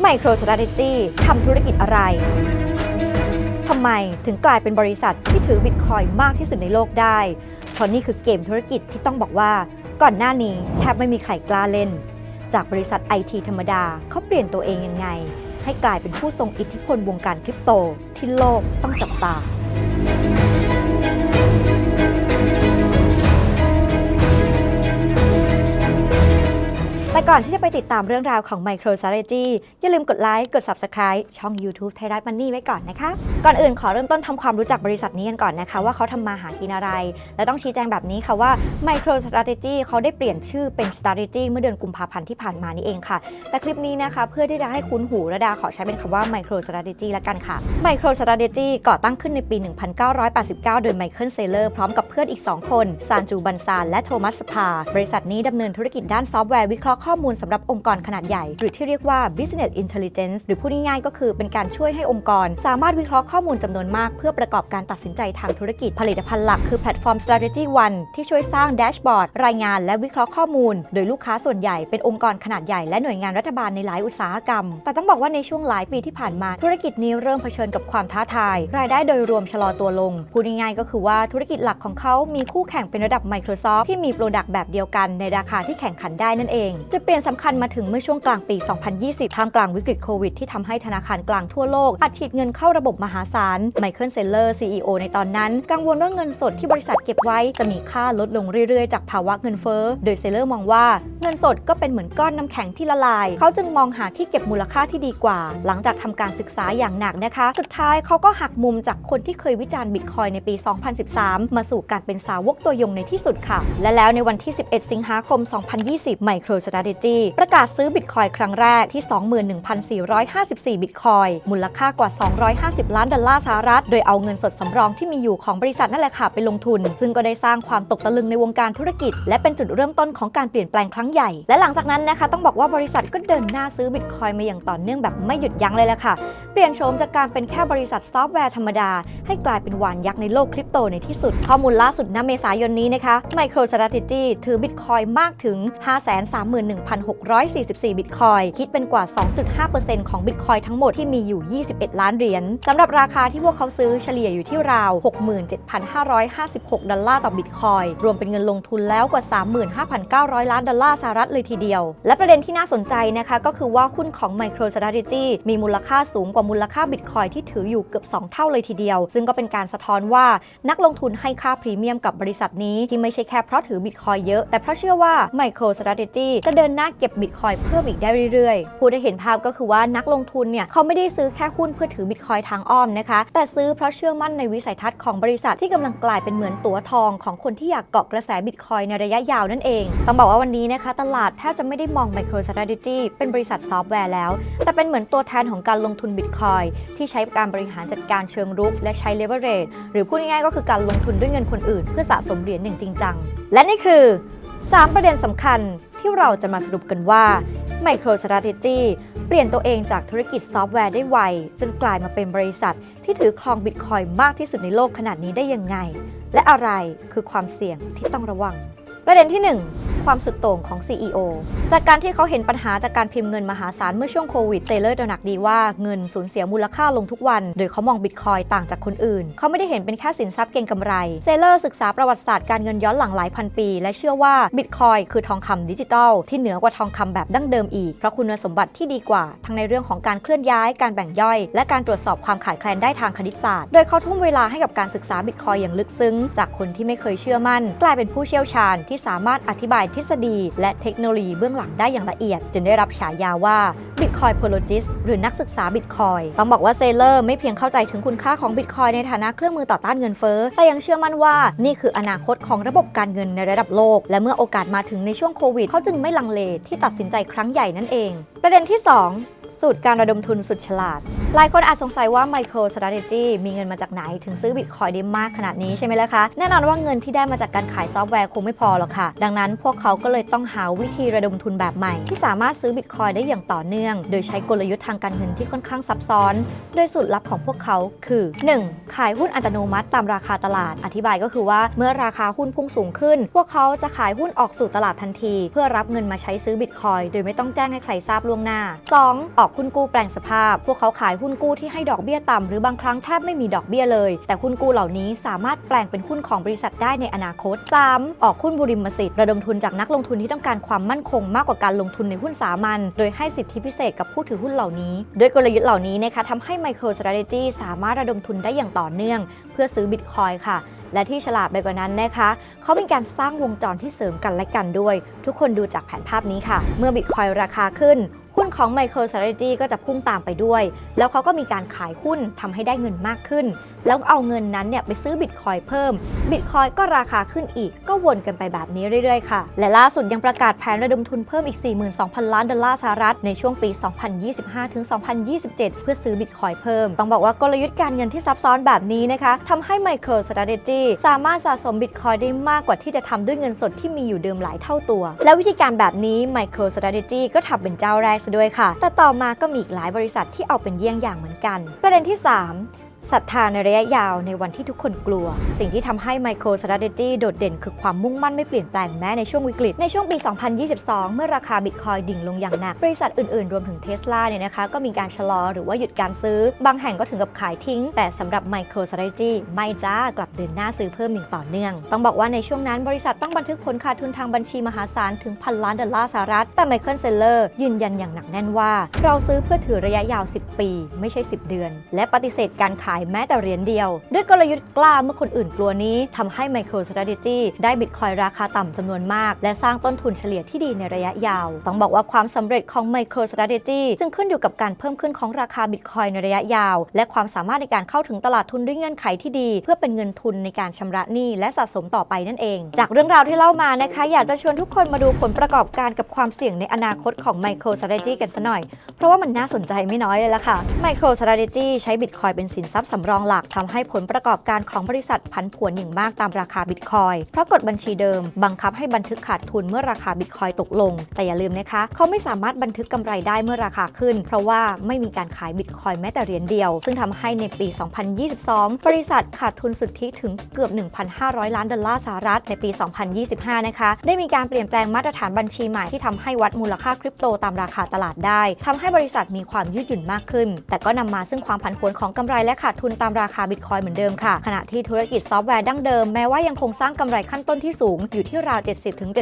MicroStrategy ทำธุรกิจอะไร ทำไมถึงกลายเป็นบริษัทที่ถือบิตคอยมากที่สุดในโลกได้ เพราะนี่คือเกมธุรกิจที่ต้องบอกว่า ก่อนหน้านี้แทบไม่มีใครกล้าเล่น จากบริษัทไอทีธรรมดาเขาเปลี่ยนตัวเองยังไง ให้กลายเป็นผู้ทรงอิทธิพลวงการคริปโตที่โลกต้องจับตา ก่อนที่จะไปติดตามเรื่องราวของ MicroStrategy อย่าลืมกดไลค์ กด Subscribe ช่อง YouTube ไทยรัฐมันนี่ไว้ก่อนนะคะ ก่อนอื่นขอเริ่มต้นทำความรู้จักบริษัทนี้กันก่อนนะคะ ว่าเขาทำมาหากินอะไร และต้องชี้แจงแบบนี้ค่ะว่า MicroStrategy เขาได้เปลี่ยนชื่อเป็น Strategy เมื่อเดือนกุมภาพันธ์ที่ผ่านมานี่เองค่ะ แต่คลิปนี้นะคะเพื่อที่จะให้คุ้นหูระดาขอใช้เป็นคำว่า MicroStrategy ละกันค่ะ MicroStrategy ก่อตั้งขึ้นในปี 1989 โดยไมเคิลเซเลอร์พร้อมกับเพื่อนอีก 2 คนซานจูบันซานและโทมัสสพาบริษัทนี้ดำเนินธุรกิจด้านซอฟต์แวร์วิเคราะห์ข้อข้อมูลสำหรับองค์กรขนาดใหญ่ หรือที่เรียกว่า Business Intelligence หรือพูดง่ายๆก็คือเป็นการช่วยให้องค์กร สามารถวิเคราะห์ข้อมูลจำนวนมาก เพื่อประกอบการตัดสินใจทางธุรกิจผลิตภัณฑ์หลักคือแพลตฟอร์ม Strategy One ที่ช่วยสร้างแดชบอร์ดรายงานและวิเคราะห์ข้อมูล โดยลูกค้าส่วนใหญ่เป็นองค์กรขนาดใหญ่และหน่วยงานรัฐบาลในหลายอุตสาหกรรม แต่ต้องบอกว่าในช่วงหลายปีที่ผ่านมาธุรกิจนี้เริ่มเผชิญกับความท้าทาย รายได้โดยรวมชะลอตัวลงพูดง่ายๆก็คือว่าธุรกิจหลักของเขามีคู่แข่งเป็นระดับ Microsoft ที่มีโปรดักต์แบบเดียวกันในราคาที่แข่งขันได้นั่นเองจุดเปลี่ยนสำคัญมาถึงเมื่อช่วงกลางปี 2020 ท่ามกลางวิกฤตโควิดที่ทำให้ธนาคารกลางทั่วโลก อัดฉีดเงินเข้าระบบมหาศาล ไมเคิลเซลเลอร์ CEO ในตอนนั้น กังวลว่าเงินสดที่บริษัทเก็บไว้จะมีค่าลดลงเรื่อยๆ จากภาวะเงินเฟ้อ โดยเซลเลอร์มองว่าเงินสดก็เป็นเหมือนก้อนน้ำแข็งที่ละลาย เขาจึงมองหาที่เก็บมูลค่าที่ดีกว่า หลังจากทำการศึกษาอย่างหนักนะคะ สุดท้ายเขาก็หักมุมจากคนที่เคยวิจารณ์บิตคอยในปี 2013 มาสู่การเป็นสาวกตัวยงในที่สุดค่ะ และแล้วในวันที่ 11 สิงหาคม 2020 Strategy ประกาศซื้อบิตคอยครั้งแรกที่ 21,454 บิตคอยมูลค่ากว่า 250 ล้านดอลลาร์สหรัฐ โดยเอาเงินสดสำรองที่มีอยู่ของบริษัทนั่นแหละค่ะไปลงทุน ซึ่งก็ได้สร้างความตกตะลึงในวงการธุรกิจ และเป็นจุดเริ่มต้นของการเปลี่ยนแปลงครั้งใหญ่ และหลังจากนั้นนะคะต้องบอกว่าบริษัทก็เดินหน้าซื้อบิตคอยมาอย่างต่อเนื่องแบบไม่หยุดยั้งเลยแหละค่ะ เปลี่ยนโฉมจากการเป็นแค่บริษัทซอฟต์แวร์ธรรมดา ให้กลายเป็นวานยักษ์ในโลกคริปโตในที่สุด ข้อมูลล่าสุดณเมษายนนี้นะคะ MicroStrategy ถือบิตคอยมากถึง1,644 บิตคอยคิดเป็นกว่า 2.5%ของบิตคอยทั้งหมดที่มีอยู่ 21 ล้านเหรียญสำหรับราคาที่พวกเขาซื้อเฉลี่ยอยู่ที่ราว 67,556 ดอลลาร์ต่อบิตคอยรวมเป็นเงินลงทุนแล้วกว่า 35,900 ล้านดอลลาร์สหรัฐเลยทีเดียว และประเด็นที่น่าสนใจนะคะก็คือว่าหุ้นของ MicroStrategy มีมูลค่าสูงกว่ามูลค่าบิตคอยที่ถืออยู่เกือบ 2 เท่าเลยทีเดียว ซึ่งก็เป็นการสะท้อนว่านักลงทุนให้ค่าพรีเมียมกับบริษัทนี้ที่ไม่ใช่แค่เพราะถือบิตคอยเยอะแต่เพราะเชื่อว่า MicroStrategy จะเดินหน้าเก็บบิตคอยเพิ่มอีกได้เรื่อยๆพูดได้เห็นภาพก็คือว่านักลงทุนเนี่ยเขาไม่ได้ซื้อแค่หุ้นเพื่อถือบิตคอยทางอ้อมนะคะ แต่ซื้อเพราะเชื่อมั่นในวิสัยทัศน์ของบริษัทที่กำลังกลายเป็นเหมือนตัวทองของคนที่อยากเกาะกระแสบิตคอยในระยะยาวนั่นเอง ต้องบอกว่าวันนี้นะคะ ตลาดแทบจะไม่ได้มอง MicroStrategy เป็นบริษัทซอฟต์แวร์แล้ว แต่เป็นเหมือนตัวแทนของการลงทุนบิตคอยที่ใช้การบริหารจัดการเชิงรุก และใช้ leverage หรือพูดง่ายๆก็คือการลงทุนด้วยเงินคนอื่น เพื่อสะสมเหรียญอย่างจริงจังและนี่คือ 3 ประเด็นสำคัญ ที่เราจะมาสรุปกันว่า MicroStrategy เปลี่ยนตัวเองจากธุรกิจซอฟต์แวร์ได้ไว จนกลายมาเป็นบริษัท ที่ถือครองบิตคอยมากที่สุดในโลกขนาดนี้ได้ยังไง และอะไรคือความเสี่ยงที่ต้องระวัง ประเด็นที่ 1ความสุดโต่งของ CEO จากการที่เขาเห็นปัญหาจากการพิมพ์เงินมหาศาลเมื่อช่วงโควิดเซเลอร์ตระหนักดีว่าเงินสูญเสียมูลค่าลงทุกวัน โดยเขามองบิตคอยต่างจากคนอื่น เขาไม่ได้เห็นเป็นแค่สินทรัพย์เก็งกำไรเซเลอร์ศึกษาประวัติศาสตร์การเงินย้อนหลังหลายพันปี และเชื่อว่าบิตคอยคือทองคำดิจิทัลที่เหนือกว่าทองคำแบบดั้งเดิมอีกเพราะคุณสมบัติที่ดีกว่า ทั้งในเรื่องของการเคลื่อนย้าย การแบ่งย่อย และการตรวจสอบความขาดแคลนได้ทางคณิตศาสตร์ โดยเขาทุ่มเวลาให้กับการศึกษาบิตคอยอย่างลึกซึ้ง จากคนที่ไม่เคยเชื่อมั่น กลายเป็นผู้เชี่ยวชาญที่สามารถอธิบายทฤษฎี และเทคโนโลยีเบื้องหลังได้อย่างละเอียด จนได้รับฉายาว่า Bitcoin p o l o g i s t หรือนักศึกษาบิตคอยต้องบอกว่าเซเลอร์ไม่เพียงเข้าใจถึงคุณค่าของบิตคอยในฐานะเครื่องมือต่อต้านเงินเฟ้อ แต่ยังเชื่อมั่นว่านี่คืออนาคตของระบบการเงินในระดับโลก และเมื่อโอกาสมาถึงในช่วงโควิดเขาจึงไม่ลังเลที่ตัดสินใจครั้งใหญ่นั่นเอง ประเด็นที่ 2 สูตรการระดมทุนสุดฉลาด หลายคนอาจสงสัยว่า MicroStrategy มีเงินมาจากไหนถึงซื้อบิตคอยได้มากขนาดนี้ใช่ไหมล่ะคะ แน่นอนว่าเงินที่ได้มาจากการขายซอฟต์แวร์คงไม่พอหรอกค่ะ ดังนั้นพวกเขาก็เลยต้องหาวิธีระดมทุนแบบใหม่ ที่สามารถซื้อบิตคอยได้อย่างต่อเนื่อง โดยใช้กลยุทธ์ทางการเงินที่ค่อนข้างซับซ้อน โดยสูตรลับของพวกเขาคือ 1. ขายหุ้นอัตโนมัติตามราคาตลาด อธิบายก็คือว่าเมื่อราคาหุ้นพุ่งสูงขึ้น พวกเขาจะขายหุ้นออกสู่ตลาดทันที เพื่อรับเงินมาใช้ซื้อบิตคอยโดยไม่ต้องแจ้งให้ใครทราบล่วงหน้า 2. ออกหุ้นกู้แปลงสภาพ พวกเขาขายหุ้นกู้ที่ให้ดอกเบี้ยต่ำหรือบางครั้งแทบไม่มีดอกเบี้ยเลย แต่หุ้นกู้เหล่านี้สามารถแปลงเป็นหุ้นของบริษัทได้ในอนาคต 3. ออกหุ้นบุริมสิทธิ์ระดมทุนจากนักลงทุนที่ต้องการความมั่นคงมากกว่าการลงทุนในหุ้นสามัญโดยให้สิทธิพิเศษกับผู้ถือหุ้นเหล่านี้ ด้วยกลยุทธ์เหล่านี้นะคะทำให้ MicroStrategy สามารถระดมทุนได้อย่างต่อเนื่อง เพื่อซื้อบิตคอยค่ะและที่ฉลาดไปกว่านั้นนะคะ เขาเป็นการสร้างวงจรที่เสริมกันและกันด้วย ทุกคนดูจากแผนภาพนี้ค่ะ เมื่อบิตคอยราคาขึ้น ของ MicroStrategy ก็จะพุ่งตามไปด้วย แล้วเขาก็มีการขายหุ้นทำให้ได้เงินมากขึ้น แล้วเอาเงินนั้นเนี่ยไปซื้อบิตคอยเพิ่มบิตคอยก็ราคาขึ้นอีก ก็วนกันไปแบบนี้เรื่อยๆค่ะ และล่าสุดยังประกาศแผนระดมทุนเพิ่มอีก 42,000 ล้านดอลลาร์สหรัฐในช่วงปี 2025 ถึง 2027 เพื่อซื้อบิตคอยเพิ่ม ต้องบอกว่ากลยุทธ์การเงินที่ซับซ้อนแบบนี้นะคะทำให้ MicroStrategy สามารถสะสมบิตคอยได้มากกว่าที่จะทำด้วยเงินสดที่มีอยู่เดิมหลายเท่าตัว และวิธีการแบบนี้ MicroStrategy ก็ทำเป็นเจ้าแรกซะด้วยค่ะ แต่ต่อมาก็มีอีกหลายบริษัทที่เอาเป็นเยี่ยงอย่างเหมือนกัน ประเด็นที่ 3 ศรัทธาในระยะยาวในวันที่ทุกคนกลัว สิ่งที่ทำให้ MicroStrategy โดดเด่นคือความมุ่งมั่นไม่เปลี่ยนแปลงแม้ในช่วงวิกฤต ในช่วงปี 2022 เมื่อราคาบิตคอยดิ่งลงอย่างหนัก บริษัทอื่นๆ รวมถึง Tesla เนี่ยนะคะ ก็มีการชะลอหรือว่าหยุดการซื้อ บางแห่งก็ถึงกับขายทิ้ง แต่สำหรับ MicroStrategy ไม่จ้ากลับเดินหน้าซื้อเพิ่มอย่างต่อเนื่อง ต้องบอกว่าในช่วงนั้นบริษัทต้องบันทึกผลขาดทุนทางบัญชีมหาศาลถึงพันล้านดอลลาร์สหรัฐ แต่ Michael Saylor ยืนยันอย่างหนักแน่นว่า เราซื้อเพื่อถือระยะยาว 10 ปี ไม่ใช่ 10 เดือน และปฏิเสธการขายแม้แต่เหรียญเดียว ด้วยกลยุทธ์กล้าเมื่อคนอื่นกลัวนี้ทำให้ MicroStrategy ได้บิตคอยราคาต่ำจำนวนมาก และสร้างต้นทุนเฉลี่ยที่ดีในระยะยาว ต้องบอกว่าความสำเร็จของ MicroStrategy จึงขึ้นอยู่กับการเพิ่มขึ้นของราคาบิตคอยในระยะยาว และความสามารถในการเข้าถึงตลาดทุนด้วยเงื่อนไขที่ดี เพื่อเป็นเงินทุนในการชำระหนี้และสะสมต่อไปนั่นเอง จากเรื่องราวที่เล่ามานะคะ อยากจะชวนทุกคนมาดูผลประกอบการกับความเสี่ยงในอนาคตของ MicroStrategy กันสัหน่อย เพราะว่ามันน่าสนใจไม่น้อยเลยล่ะค่ะ MicroStrategy ใช้บิตคอยเป็นสินทรัพย์สำรองหลักทำให้ผลประกอบการของบริษัทผันผวนอย่างมากตามราคาบิตคอยเพราะกฎบัญชีเดิม บังคับให้บันทึกขาดทุนเมื่อราคาบิตคอยตกลง แต่อย่าลืมนะคะ เขาไม่สามารถบันทึกกำไรได้เมื่อราคาขึ้น เพราะว่าไม่มีการขายบิตคอยแม้แต่เหรียญเดียว ซึ่งทำให้ในปี 2022 บริษัทขาดทุนสุทธิถึงเกือบ 1,500 ล้านดอลลาร์สหรัฐในปี 2025 นะคะ ได้มีการเปลี่ยนแปลงมาตรฐานบัญชีใหม่ที่ทำให้วัดมูลค่าคริปโตตามราคาตลาดได้ทำให้บริษัทมีความยืดหยุ่นมากขึ้น แต่ก็นำมาซึ่งความผันผวนของกำไรและขาดทุนตามราคาบิตคอยเหมือนเดิมค่ะ ขณะที่ธุรกิจซอฟต์แวร์ดั้งเดิม แม้ว่ายังคงสร้างกำไรขั้นต้นที่สูงอยู่ที่ราว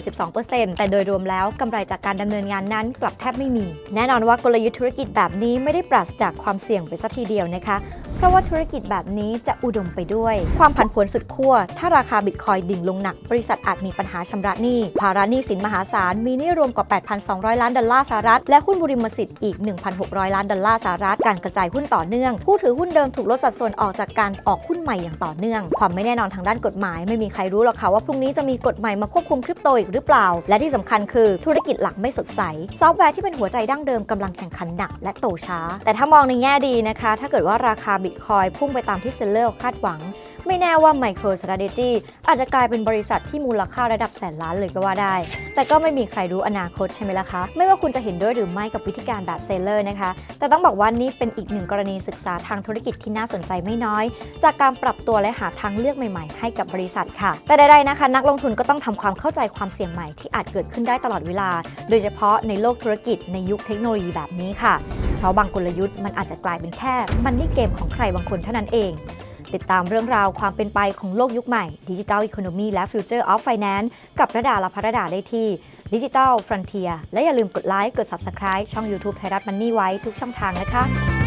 70-72%แต่โดยรวมแล้วกำไรจากการดำเนินงานนั้นกลับแทบไม่มี แน่นอนว่ากลยุทธ์ธุรกิจแบบนี้ไม่ได้ปราศจากความเสี่ยงไปสัทีเดียวนะคะ เพราะว่าธุรกิจแบบนี้จะอุดมไปด้วย ความผันผวนสุดขั้ว ถ้าราคาบิตคอยดิ่งลงหนัก บริษัทอาจมีปัญหาชำระหนี้ ภาระหนี้สินมหาศาล มีหนี้รวมกว่า 8,200 ล้านดอลลาร์สหรัฐ และหุ้นบริมสิทธิ์อีก 1,600 ล้านดอลลาร์สหรัฐ การกระจายหุ้นต่อเนื่อง ผู้ถือหุ้นเดิมถูกลดสัดส่วนออกจากการออกหุ้นใหม่อย่างต่อเนื่อง ความไม่แน่นอนทางด้านกฎหมาย ไม่มีใครรู้หรอกค่ะว่าพรุ่งนี้จะมีกฎใหม่มาควบคุมคริปโตอีกหรือเปล่า และที่สำคัญคือธุรกิจหลักไม่สดใส ซอฟต์แวร์ที่เป็นหัวใจดั้งเดิมกำลังแข่งขันหนักและโตช้า แต่ถ้ามองในแง่ดีนะคะ ถ้าเกิดว่าราคาบิตคอยพุ่งไปตามที่เซลเลอร์คาดหวัง ไม่แน่ว่า MicroStrategy อาจจะกลายเป็นบริษัทที่มูลค่าระดับแสนล้านเลยก็ว่าได้ แต่ก็ไม่มีใครรู้อนาคตใช่ไหมล่ะคะ ไม่ว่าคุณจะเห็นด้วยหรือไม่กับวิธีการแบบเซลเลอร์นะคะ แต่ต้องบอกว่านี่เป็นอีกหนึ่งกรณีศึกษาทางธุรกิจที่น่าสนใจไม่น้อย จากการปรับตัวและหาทางเลือกใหม่ ๆ ให้กับบริษัทค่ะ แต่ใดๆนะคะ นักลงทุนก็ต้องทำความเข้าใจความเสี่ยงใหม่ที่อาจเกิดขึ้นได้ตลอดเวลา โดยเฉพาะในโลกธุรกิจในยุคเทคโนโลยีแบบนี้ค่ะ เพราะบางกลยุทธ์มันอาจจะกลายเป็นแค่มันนี่เกมของใครบางคนเท่านั้นเอง ติดตามเรื่องราวความเป็นไปของโลกยุคใหม่ดิจิทัลอีโคโนมีและ Future of Finance กับระดาละพระดาได้ที่ Digital Frontier และอย่าลืมกดไลค์กด Subscribe ช่อง YouTube ไทยรัฐมันนี่ไว้ทุกช่องทางนะคะ